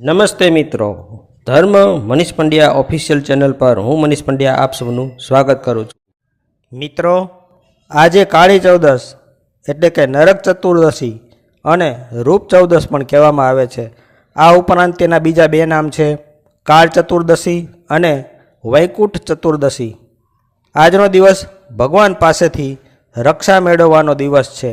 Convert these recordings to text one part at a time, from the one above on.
નમસ્તે મિત્રો. ધર્મ મનીષ પંડ્યા ઓફિશિયલ ચેનલ પર હું મનીષ પંડ્યા આપ સૌનું સ્વાગત કરું છું. મિત્રો, આજે કાળી ચૌદસ એટલે કે નરક ચતુર્દશી અને રૂપ ચૌદશ પણ કહેવામાં આવે છે. આ ઉપરાંત તેના બીજા બે નામ છે, કાળ ચતુર્દશી અને વૈકુંઠ ચતુર્દશી. આજનો દિવસ ભગવાન પાસેથી રક્ષા મેળવવાનો દિવસ છે.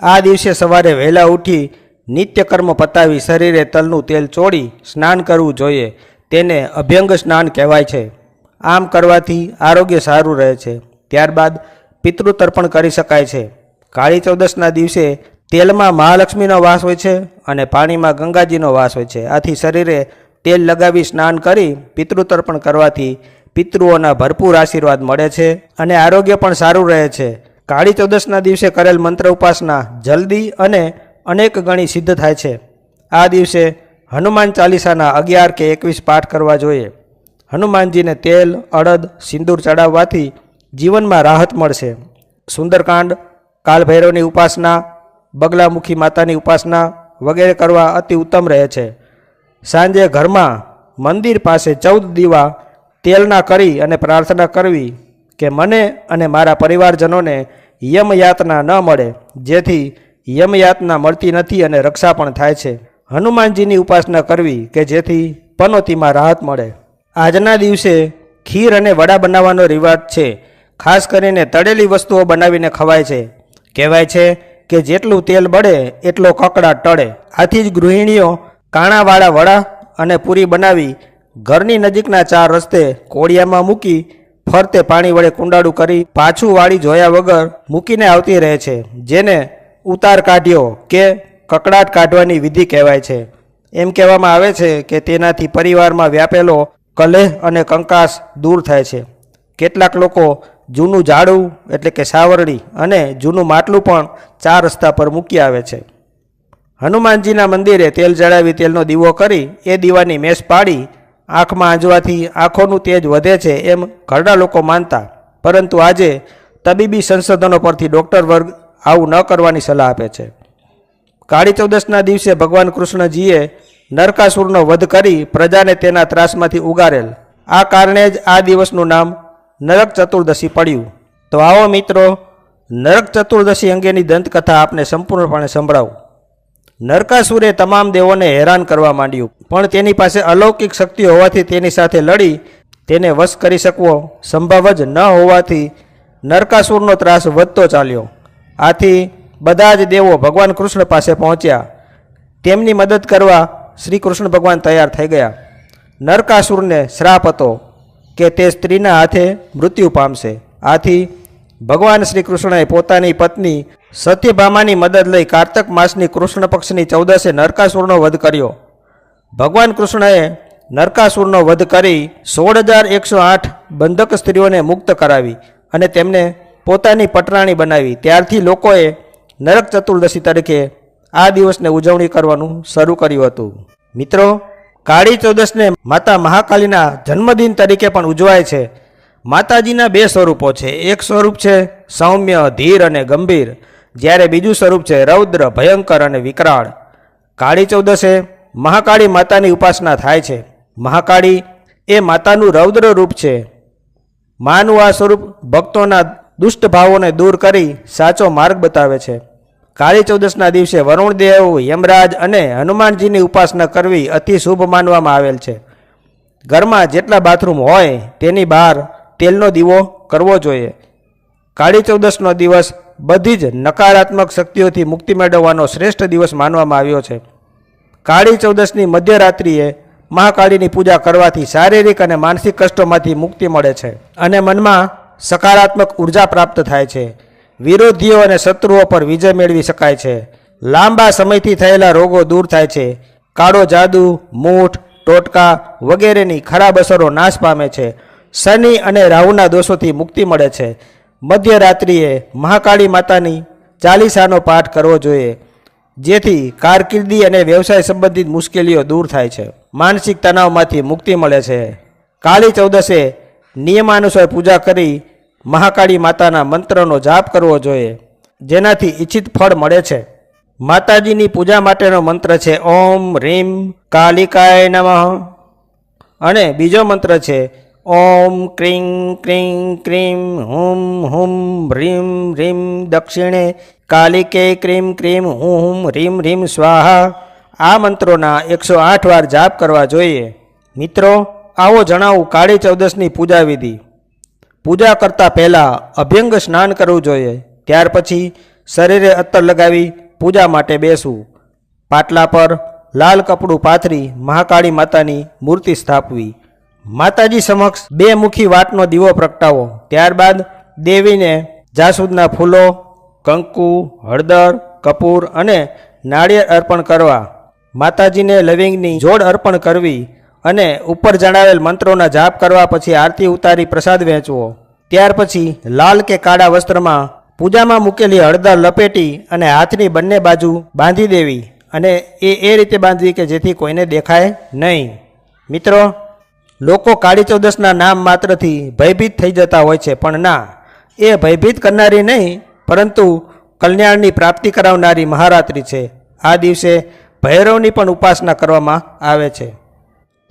આ દિવસે સવારે વહેલા ઉઠી નિત્યકર્મ પતાવી શરીરે તલનું તેલ ચોળી સ્નાન કરવું જોઈએ. તેને અભ્યંગ સ્નાન કહેવાય છે. આમ કરવાથી આરોગ્ય સારું રહે છે. ત્યારબાદ પિતૃતર્પણ કરી શકાય છે. કાળી ચૌદસના દિવસે તેલમાં મહાલક્ષ્મીનો વાસ હોય છે અને પાણીમાં ગંગાજીનો વાસ હોય છે. આથી શરીરે તેલ લગાવી સ્નાન કરી પિતૃ તર્પણ કરવાથી પિતૃઓના ભરપૂર આશીર્વાદ મળે છે અને આરોગ્ય પણ સારું રહે છે. કાળી ચૌદસના દિવસે કરેલ મંત્ર ઉપાસના જલ્દી અને અનેક ગણી સિદ્ધ થાય છે. આ દિવસે હનુમાન ચાલીસાના અગિયાર કે એકવીસ પાઠ કરવા જોઈએ. હનુમાનજીને તેલ, અડદ, સિંદૂર ચડાવવાથી જીવનમાં રાહત મળશે. સુંદરકાંડ, કાલભૈરવની ઉપાસના, બગલામુખી માતાની ઉપાસના વગેરે કરવા અતિ ઉત્તમ રહે છે. સાંજે ઘરમાં મંદિર પાસે ચૌદ દીવા તેલના કરી અને પ્રાર્થના કરવી કે મને અને મારા પરિવારજનોને યમયાતના ન મળે, જેથી યમયાતના મળતી નથી અને રક્ષા પણ થાય છે. હનુમાનજીની ઉપાસના કરવી કે જેથી પનોતીમાં રાહત મળે. આજના દિવસે ખીર અને વડા બનાવવાનો રિવાજ છે. ખાસ કરીને તળેલી વસ્તુઓ બનાવીને ખવાય છે. કહેવાય છે કે જેટલું તેલ બળે એટલો કકડા ટળે. આથી જ ગૃહિણીઓ કાણાવાળા વડા અને પૂરી બનાવી ઘરની નજીકના ચાર રસ્તે કોળિયામાં મૂકી ફરતે પાણી વડે કુંડાળું કરી પાછું વાળી જોયા વગર મૂકીને આવતી રહે છે, જેને ઉતાર કાઢ્યો કે કકડાટ કાઢવાની વિધિ કહેવાય છે. એમ કહેવામાં આવે છે કે તેનાથી પરિવારમાં વ્યાપેલો કલેહ અને કંકાસ દૂર થાય છે. કેટલાક લોકો જૂનું ઝાડું એટલે કે સાવરણી અને જૂનું માટલું પણ ચાર રસ્તા પર મૂકી આવે છે. હનુમાનજીના મંદિરે તેલ જળાવી તેલનો દીવો કરી એ દીવાની મેસ પાડી આંખમાં આંજવાથી આંખોનું તેજ વધે છે એમ ઘરડા લોકો માનતા. પરંતુ આજે તબીબી સંશોધનો પરથી ડૉક્ટર વર્ગ આવું ન કરવાની સલાહ આપે છે. કાળી ચૌદસના દિવસે ભગવાન કૃષ્ણજીએ નરકાસુરનો વધ કરી પ્રજાને તેના ત્રાસમાંથી ઉગારેલ. આ કારણે જ આ દિવસનું નામ નરક ચતુર્દશી પડ્યું. તો આવો મિત્રો, નરક ચતુર્દશી અંગેની દંતકથા આપને સંપૂર્ણપણે સંભળાવું. નરકાસુરે તમામ દેવોને હેરાન કરવા માંડ્યું. પણ તેની પાસે અલૌકિક શક્તિ હોવાથી તેની સાથે લડી તેને વશ કરી શકવો સંભવ જ ન હોવાથી નરકાસુરનો ત્રાસ વધતો ચાલ્યો. આથી બધા જ દેવો ભગવાન કૃષ્ણ પાસે પહોંચ્યા. તેમની મદદ કરવા શ્રી કૃષ્ણ ભગવાન તૈયાર થઈ ગયા. નરકાસુરને શ્રાપ હતો કે તે સ્ત્રીના હાથે મૃત્યુ પામશે. આથી ભગવાન શ્રી કૃષ્ણએ પોતાની પત્ની સત્યભામાની મદદ લઈ કાર્તક માસની કૃષ્ણ પક્ષની ચૌદસે નરકાસુરનો વધ કર્યો. ભગવાન કૃષ્ણએ નરકાસુરનો વધ કરી સોળ હજાર એકસો આઠ બંધક સ્ત્રીઓને મુક્ત કરાવી અને તેમને પોતાની પટરાણી બનાવી. ત્યારથી લોકોએ નરક ચતુર્દશી તરીકે આ દિવસને ઉજવણી કરવાનું શરૂ કર્યું હતું. મિત્રો, કાળી ચૌદશને માતા મહાકાલીના જન્મદિન તરીકે પણ ઉજવાય છે. માતાજીના બે સ્વરૂપો છે. એક સ્વરૂપ છે સૌમ્ય, ધીર અને ગંભીર. જ્યારે બીજું સ્વરૂપ છે રૌદ્ર, ભયંકર અને વિકરાળ. કાળી ચૌદશે મહાકાળી માતાની ઉપાસના થાય છે. મહાકાળી એ માતાનું રૌદ્ર રૂપ છે. માનું આ સ્વરૂપ ભક્તોના દુષ્ટ ભાવોને દૂર કરી સાચો માર્ગ બતાવે છે. કાળી ચૌદસના દિવસે વરુણદેવ, યમરાજ અને હનુમાનજીની ઉપાસના કરવી અતિ શુભ માનવામાં આવેલ છે. ઘરમાં જેટલા બાથરૂમ હોય તેની બહાર તેલનો દીવો કરવો જોઈએ. કાળી ચૌદસનો દિવસ બધી જ નકારાત્મક શક્તિઓથી મુક્તિ મેળવવાનો શ્રેષ્ઠ દિવસ માનવામાં આવ્યો છે. કાળી ચૌદસની મધ્યરાત્રિએ મહાકાળીની પૂજા કરવાથી શારીરિક અને માનસિક કષ્ટોમાંથી મુક્તિ મળે છે અને મનમાં સકારાત્મક ઊર્જા પ્રાપ્ત થાય છે. વિરોધીઓ અને શત્રુઓ પર વિજય મેળવી શકાય છે. લાંબા સમયથી થયેલા રોગો દૂર થાય છે. કાળો જાદુ, મૂઠ, ટોટકા વગેરેની ખરાબ અસરો નાશ પામે છે. શનિ અને રાહુના દોષોથી મુક્તિ મળે છે. મધ્યરાત્રિએ મહાકાળી માતાની ચાલીસાનો પાઠ કરવો જોઈએ, જેથી કારકિર્દી અને વ્યવસાય સંબંધિત મુશ્કેલીઓ દૂર થાય છે. માનસિક તણાવમાંથી મુક્તિ મળે છે. કાળી ચૌદસે નિયમાનુસાર પૂજા કરી મહાકાળી માતાના મંત્રનો જાપ કરવો જોઈએ, જેનાથી ઈચ્છિત ફળ મળે છે. માતાજીની પૂજા માટેનો મંત્ર છે, ઓમ રીમ કાલિકાય નમઃ. અને બીજો મંત્ર છે, ઓમ ક્રીં ક્રીં ક્રીમ હુમ હુમ રીમ રીમ દક્ષિણે કાલિકે ક્રીમ ક્રીમ હુમ હુમ રીમ રીમ સ્વાહા. આ મંત્રોના એકસો આઠ વાર જાપ કરવા જોઈએ. મિત્રો, આવો જણાવું કાળી ચૌદસની પૂજા વિધિ પૂજા કરતા પહેલાં અભ્યંગ સ્નાન કરવું જોઈએ. ત્યાર પછી શરીરે અત્તર લગાવી પૂજા માટે બેસવું. પાટલા પર લાલ કપડું પાથરી મહાકાળી માતાની મૂર્તિ સ્થાપવી. માતાજી સમક્ષ બે મુખી વાટનો દીવો પ્રગટાવો. ત્યારબાદ દેવીને જાસૂદના ફૂલો, કંકુ, હળદર, કપૂર અને નાળિયેર અર્પણ કરવા. માતાજીને લવિંગની જોડ અર્પણ કરવી. અને ઉપર જણાવેલ મંત્રોના જાપ કરવા પછી આરતી ઉતારી પ્રસાદ વહેંચવો. ત્યાર પછી લાલ કે કાળા વસ્ત્રમાં પૂજામાં મૂકેલી હળદર લપેટી અને હાથની બંને બાજુ બાંધી દેવી અને એ એ રીતે બાંધવી કે જેથી કોઈને દેખાય નહીં. મિત્રો, લોકો કાળી ચૌદસના નામ માત્રથી ભયભીત થઈ જતા હોય છે, પણ ના, એ ભયભીત કરનારી નહીં, પરંતુ કલ્યાણની પ્રાપ્તિ કરાવનારી મહારાત્રિ છે. આ દિવસે ભૈરવની પણ ઉપાસના કરવામાં આવે છે.